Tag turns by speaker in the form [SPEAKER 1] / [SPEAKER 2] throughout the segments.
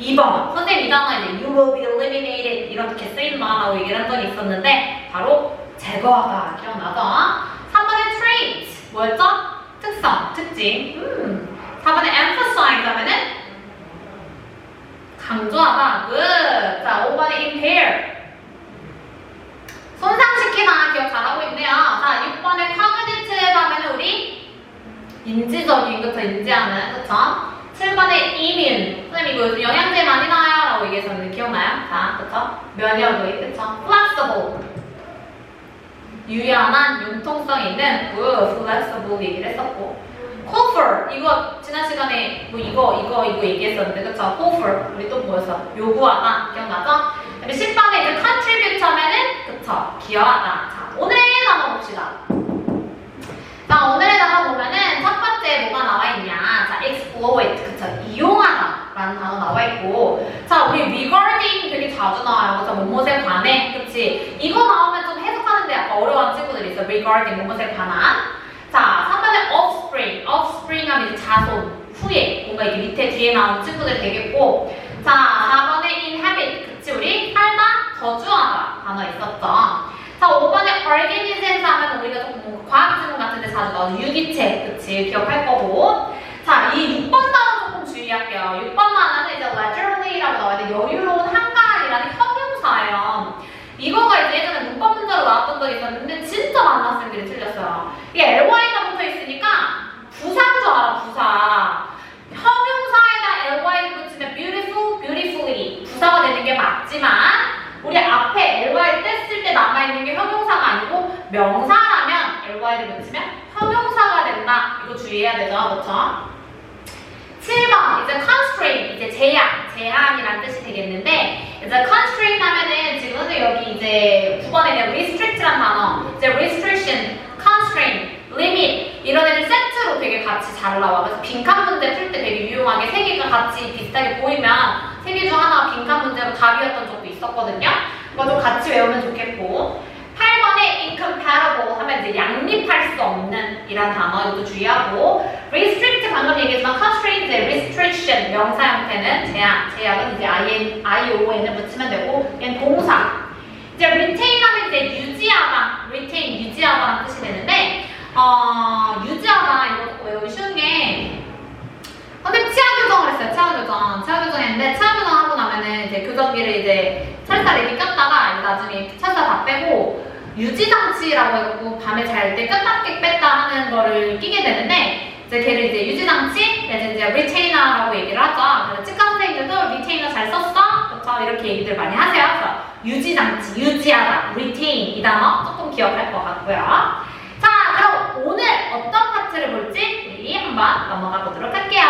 [SPEAKER 1] 2번 선생님 이 단어 이제 you will be eliminated 이렇게 쓰인다라고 얘기를 한 적이 있었는데 바로 제거하다 기억나죠? 3번에 trait 뭐였죠? 특성, 특징. 음. 4번에 emphasize 하면은 강조하다. Good. 자 5번에 impair. 손상시키다. 기억 잘하고 있네요. 자 6번에 cognitive 하면은 우리 인지적인 그쵸? 인지하는. 그쵸? 7번에 immune 선생님 이거 요즘 영양제 많이 나와요 라고 얘기했었는데 기억나요? 자 그쵸? 면역의? 그쵸? flexible 유연한 융통성 있는 good flexible 얘기를 했었고. coffer 이거 지난 시간에 뭐 이거 이거 이거 얘기했었는데 그쵸? coffer 우리 또 뭐였어. 요구하다. 기억나죠? 그다음에 10번에 이제 contribute 하면은 그쵸? 기여하다. 자 오늘의 단어 봅시다. 자 오늘의 단어 보면은 첫 번째 뭐가 나와 있냐? 자 exploit 그쵸? 이용하다 라는 단어 나와 있고. 자 우리 regarding 되게 자주 나와요. 그쵸? 뭐뭐에 관해. 그치? 이거 나오면 좀 해석하는데 약간 어려운 친구들이 있어 regarding 뭐뭐에 관한. 자 3번에 offspring. offspring 하면 이제 자손 후에 뭔가 이게 밑에 뒤에 나오는 친구들 되겠고. 자 4번에 inhabit. 그치 우리? 살다 거주하다 단어 있었죠? 자, 5번에 organisms 하면 우리가 뭔가 과학지문 같은 데 자주 나오는 유기체, 그치? 기억할 거고. 자, 이 6번 단어 조금 주의할게요. 6번 단어는 이제 leisurely라고 나와야 돼. 여유로운 한가한이라는 형용사예요. 이거가 이제 예전에 문법 문제로 나왔던 적이 있었는데 진짜 많은 학생들이 틀렸어요. 이게 ly가 붙어 있으니까 부사인 줄 알아, 부사. 형용사에다 ly를 붙이면 beautiful, beautifully 부사가 되는 게 맞지만 우리 앞에 ly 뗐을 때 남아있는 게 형용사가 아니고 명사라면 ly를 붙이면 형용사가 된다. 이거 주의해야 되죠, 그렇죠? 7번 이제 constraint 이제 제한 제한이란 뜻이 되겠는데 이제 constraint 하면은 지금 선생님 여기 이제 9번에 있는 restrict란 단어 이제 restriction, constraint, limit 이런 애들 세트로 되게 같이 잘 나와. 그래서 빈칸 문제 풀 때 되게 유용하게 세 개가 같이 비슷하게 보이면 세 개 중 하나가 빈칸 문제로 답이었던 적도 있었거든요. 좀 같이 외우면 좋겠고. 8번에 incompatible 하면 이제 양립할 수 없는 이란 단어 이것도 주의하고 restrict 방금 얘기했지만 constraint, 이제 restriction 형태는 제한, 제약은 이제 IN, ION을 붙이면 되고 얘는 동사 이제 retain 하면 이제 유지하다 retain 유지하다라는 뜻이 되는데 어, 유지하다 이거 외우기 쉬운 게 근데 치아 교정을 했어요. 치아 교정. 치아 교정 했는데 치아 교정 하고 나면은 이제 교정기를 이제 찰쌀 이렇게 꼈다가 나중에 찰쌀 다 빼고 유지 장치라고 해갖고 밤에 잘때 꼈다 뺐다 하는 거를 끼게 되는데 이제 걔를 이제 유지 장치, 그래서 이제 리테이너라고 얘기를 하죠. 그래서 치과 선생님들도 리테이너 잘 썼어, 이렇게 얘기들 많이 하세요. 그래서 유지 장치, 유지하다, retain 이 단어 조금 기억할 것 같고요. 자, 그럼 오늘 어떤 파트를 볼지 우리 한번 넘어가 보도록 할게요.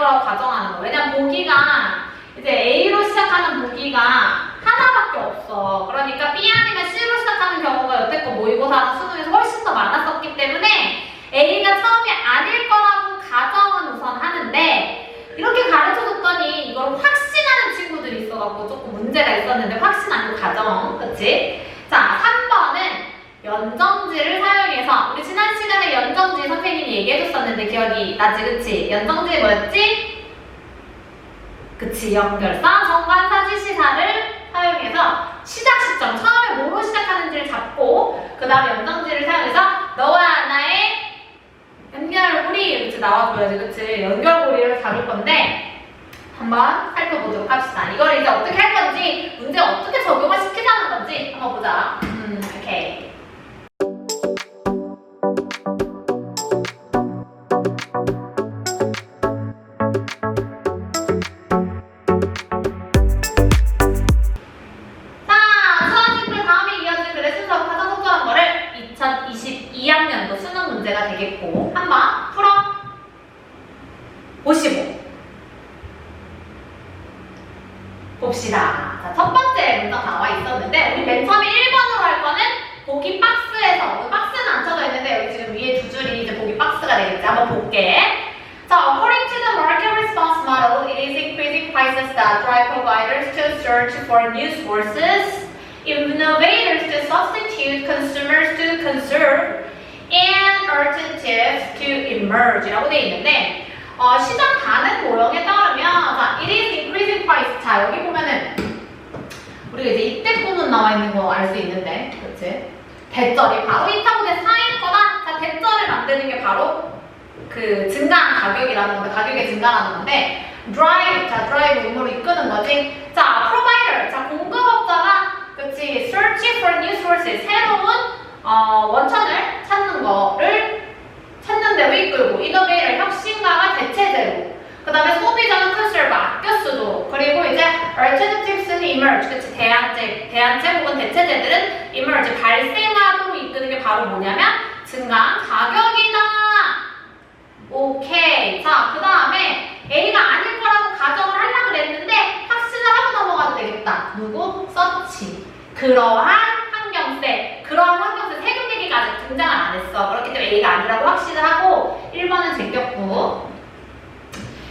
[SPEAKER 1] 거라고 가정하는 거. 왜냐면 보기가 이제 A로 시작하는 보기가 하나밖에 없어. 그러니까 B 아니면 C로 시작하는 경우가 여태껏 모의고사 수능에서 훨씬 더 많았었기 때문에 A가 처음이 아닐 거라고 가정은 우선 하는데 이렇게 가르쳐줬더니 이걸 확신하는 친구들이 있어갖고 조금 문제가 있었는데 확신 아니고 가정. 그치? 자, 3번은 연정지를 사용 그래서 우리 지난 시간에 연정지 선생님이 얘기해줬었는데 기억이 나지 그치? 연정지 뭐였지? 그치 연결사 정관사 지시사를 사용해서 시작 시점 처음에 뭐로 시작하는지를 잡고 그 다음에 연정지를 사용해서 너와 나의 연결고리 이렇게 나와줘야지 그치? 연결고리를 잡을 건데 한번 살펴보도록 합시다 이걸 이제 어떻게 할 건지 봅시다. 자, 첫 번째 문장 나와 있었는데 우리 맨 처음에 1번으로 할 거는 보기 박스에서 그 박스는 안 쳐져 있는데 여기 지금 위에 두 줄이 이제 보기 박스가 되겠지. 한번 볼게. 자, according to the market response model, it is increasing prices that drive providers to search for new sources, innovators to substitute, consumers to conserve, and alternatives to emerge라고 돼 있는데 어, 시장 반응 모형에 따르면 자, it is increasing price. 자, 여기 보면은 우리가 이제 이때 부분 나와 있는 거 알 수 있는데, 그렇지? 대절이 바로 이타고대 사인 거다. 자, 대절을 만드는 게 바로 그 증가한 가격이라는 건데, 가격의 증가라는 건데, drive, 자, drive 의무로 이끄는 거지. 자, provider, 자, 공급업자가, 그치, search for new sources, 새로운 어, 원천을 찾는 거를 찾는 데로 이끌고, innovator, 혁신가가 대체제로, 그 다음에 소비자는 conserve, 쓰도록, 그리고 이제 alternatives는 emerge, 그치, 대안제, 대안제 혹은 대체제들은 emerge, 발생하도록 이끄는 게 바로 뭐냐면, 증가한 가격이다. 오케이. 자, 그 다음에 A가 아닐 거라고 가정을 하려고 그랬는데 확신을 하고 넘어가도 되겠다. 누구? 서치. 그러한 환경세. 그러한 환경세 세금 아직 등장을 안 했어. 그렇기 때문에 A가 아니라고 확신을 하고 1번은 제꼈고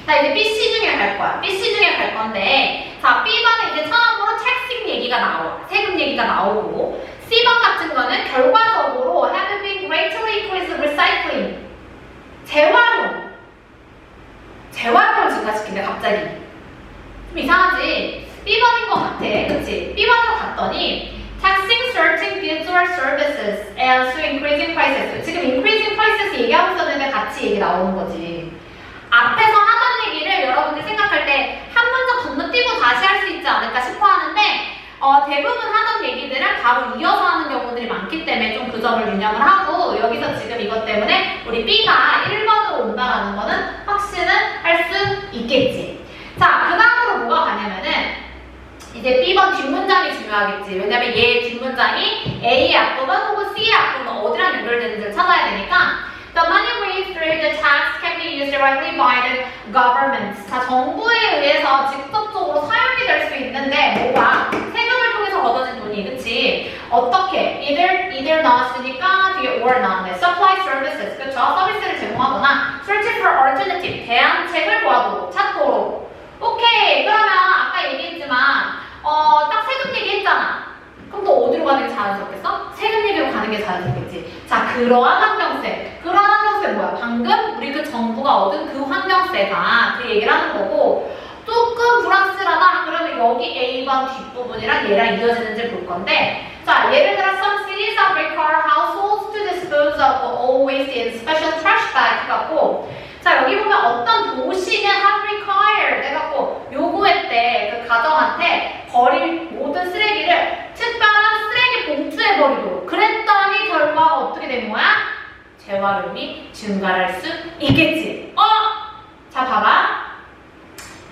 [SPEAKER 1] 자, 이제 BC 중에 갈 거야. BC 중에 갈 건데 자, B번은 이제 처음으로 책식 얘기가 나와. 세금 얘기가 나오고 C번 같은 거는 결과적으로 have been greatly increased recycling 재활용. 재활용을 증가시킨대, 갑자기. 좀 이상하지? B번인 것 같아. 그치? B번으로 갔더니, taxing certain goods or services and so increasing prices. 지금 increasing prices 얘기하고 있었는데 같이 얘기 나오는 거지. 앞에서 하던 얘기를 여러분들 생각할 때 한 문장 건너뛰고 다시 할 수 있지 않을까 싶어 하는데, 어, 대부분 하던 얘기들은 바로 이어서 하는 경우들이 많기 때문에 좀 그 점을 유념을 하고 여기서 지금 이것 때문에 우리 B가 1번으로 온다라는 거는 확신은 할 수 있겠지. 자, 그 다음으로 뭐가 가냐면은 이제 B번 뒷문장이 중요하겠지. 왜냐면 얘 뒷문장이 A의 앞부분 혹은 C의 앞부분 어디랑 연결되는지를 찾아야 되니까 The money raised through the tax used directly by the government. 자, 정부에 의해서 직접적으로 사용이 될 수 있는데 뭐가? 세금을 통해서 걷어진 돈이, 그치? 어떻게? either, either 나왔으니까 뒤에 or 나왔네. supply services, 그쵸? 서비스를 제공하거나 search for alternative, 대안책을 구하도록, 찾도록. 오케이, 그러면 아까 얘기했지만 어, 딱 세금 얘기했잖아. 그럼 또 어디로 가는 게 자연스럽겠어? 세금 얘기로 가는 게 자연스럽겠지. 자, 그러한 환경세. 그러한 환경세 뭐야? 방금 우리 그 정부가 얻은 그 환경세가 그 얘기를 하는 거고 조금 불확실하다. 그러면 여기 A번 뒷부분이랑 얘랑 이어지는지 볼 건데 자, 예를 들어 some cities have require households to dispose of all waste in special trash bag 갖고 자, 여기 보면 어떤 도시는 have required 해갖고 요구했대 그 가정한테 버릴 모든 쓰레기를 특별한 쓰레기 봉투에 버리도록 그랬더니 결과가 어떻게 된 거야? 재활용이 증가할 수 있겠지. 어? 자, 봐봐.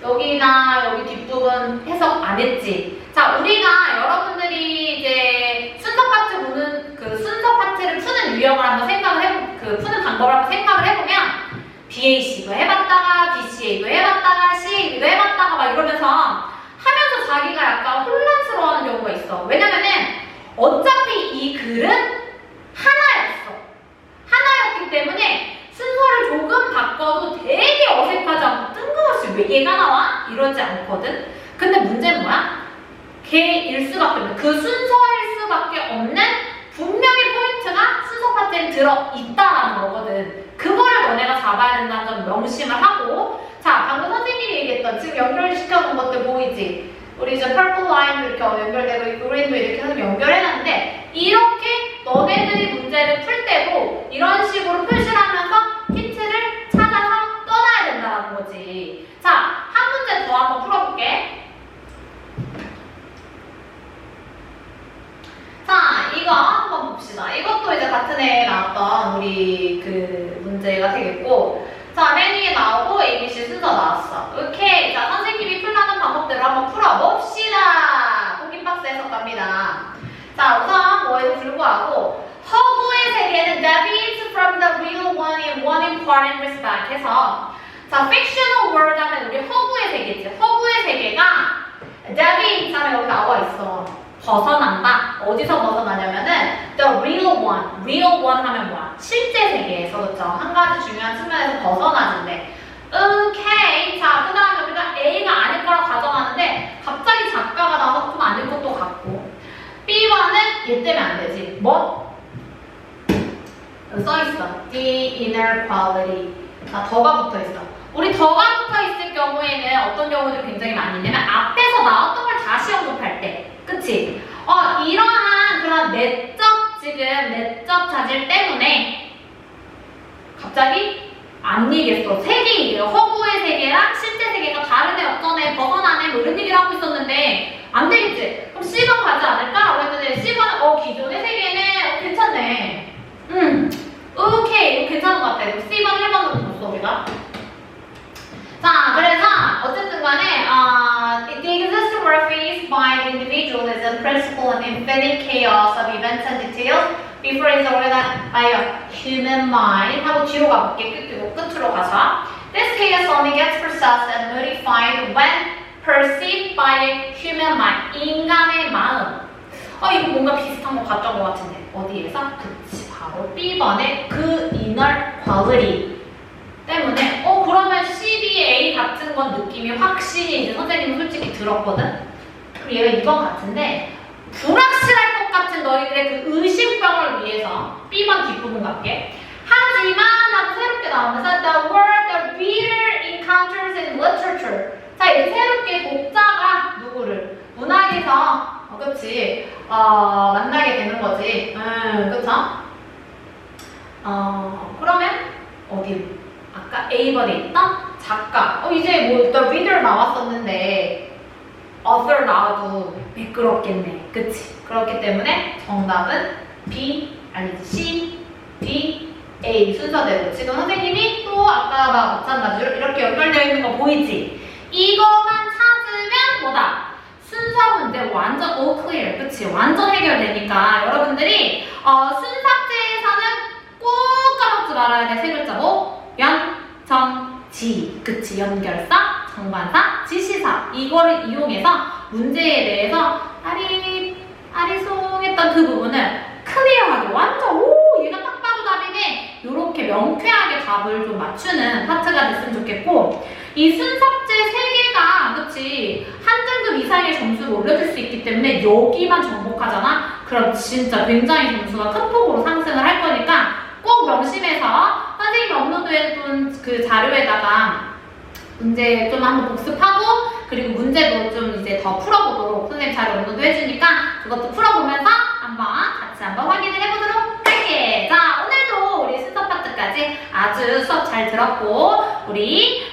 [SPEAKER 1] 여기나 여기 뒷부분 해석 안 했지. 자, 우리가 여러분들이 이제 순서 파트 보는 그 순서 파트를 푸는 유형을 한번 생각을 해, 그 푸는 방법을 한번 생각을 해보면 BAC도 해봤다가 BCA도 해봤다가 CAB도 해봤다가 막 이러면서 하면서 자기가 약간 혼란스러워하는 경우가 있어. 왜냐면은 어차피 이 글은 하나였어. 하나였기 때문에 순서를 조금 바꿔도 되게 어색하지 않고 뜬금없이 왜 얘가 나와? 이러지 않거든. 근데 문제는? 개일 수밖에 없는 그 순서일 수밖에 없는 분명히 포인트가 순서 파트에 들어있다라는 거거든. 그거를 너네가 잡아야 된다는 건 명심을 하고 자 방금 선생님이 얘기했던 지금 연결시켜놓은 것들 보이지? 우리 이제 purple line도 이렇게 연결되고 있고 그린도 이렇게 해서 연결해놨는데 이렇게 너네들이 문제를 풀 때도 이런 식으로 표시를 하면서 힌트를 찾아서 떠나야 된다는 거지. 자, 한 문제 더 한번 풀어볼게. 그 문제가 되겠고 자, 맨 위에 나오고 ABC 순서 나왔어. 오케이. 자, 선생님이 풀라는 방법대로 한번 풀어봅시다. 보기 박스에서 갑니다. 자, 우선 뭐에도 불구하고 허구의 세계는 deviates from the real one in one important respect 해서 자, fictional world 하면 우리 허구의 세계지. 허구의 세계가 deviates 하면 여기 나와 있어. 벗어난다. 어디서 벗어나냐면은 the real one, real one 하면 뭐야? 실제 세계에서 그렇죠? 한 가지 중요한 측면에서 벗어나는데 오케이. 자, 그 다음에 우리가 A가 아닐 거라 가정하는데 갑자기 작가가 나와서 좀 아닐 것도 같고 B번은 얘 때문에 안 되지. 뭐? 여기 써 있어. The inner quality. 자, 더가 붙어 있어. 우리 더가 붙어 있을 경우에는 어떤 경우들이 굉장히 많이 있냐면 앞에서 나왔던 걸 다시 언급할 때. 그치? 어, 이러한 그런 내적 지금 내적 자질 때문에 갑자기 안 얘기했어. 세계이래요. 허구의 세계랑 실제 세계가 다르네, 어쩌네, 벗어나네, 뭐 이런 얘기를 하고 있었는데 안 되겠지? 그럼 C번 가지 않을까? 라고 했더니 C번은 어, 기존의 세계는 어, 괜찮네. 음, 오케이. 이거 괜찮은 것 같아. 이거 C번, 1번으로 줬어, 우리가. 자, 그래서 어쨌든 간에 어, the existing world faced by the individual is a principle and infinite chaos of events and details before it's organized by a mind 하고 뒤로 가볼게 끝, 끝으로 가서 This chaos only gets processed and modified when perceived by human mind 인간의 마음 어 이거 뭔가 비슷한 거 같던 것 같은데 어디에서? 그치 바로 B번의 그 inner quality 때문에 어 그러면 CBA 같은 건 느낌이 확실히 이제 선생님은 솔직히 들었거든. 그럼 얘가 이건 같은데 불확실할 것 같은 너희들의 그 의심병을 위해서 B번 뒷부분 갈게. 하지만 하고 새롭게 나오면서 the word the reader encounters in literature. 자 이제 새롭게 독자가 누구를 문학에서 어, 그치 어, 만나게 되는 거지. 음 그쵸? 어 그러면 어디? 아까 A번에 있던 작가. 어, 이제 뭐, The Reader 나왔었는데, Author 나와도 미끄럽겠네. 그치? 그렇기 때문에 정답은 B, 아니지, C, D, A 순서대로. 지금 선생님이 또 아까 마찬가지로 이렇게 연결되어 있는 거 보이지? 이거만 찾으면 뭐다? 순서 문제 완전 all clear. 그치? 완전 해결되니까 여러분들이 어, 순삭제에서는 꼭 까먹지 말아야 돼. 세 글자 뭐? 연, 정, 지. 그치? 연결사, 정관사, 지시사. 이거를 이용해서 문제에 대해서 아리, 아리송했던 그 부분을 클리어하게 완전 오 얘가 딱 봐도 답이네 이렇게 명쾌하게 답을 좀 맞추는 파트가 됐으면 좋겠고 이 순삭제 세 개가 그치 한 등급 이상의 점수를 올려줄 수 있기 때문에 여기만 정복하잖아? 그럼 진짜 굉장히 점수가 큰 폭으로 상승을 할 거니까 꼭 명심해서 선생님이 업로드해둔 그 자료에다가 문제 좀 한번 복습하고 그리고 문제도 좀 이제 더 풀어보도록 선생님 자료 업로드 해주니까 그것도 풀어보면서 한번 같이 한번 확인을 해보도록 할게. 자 오늘도 우리 순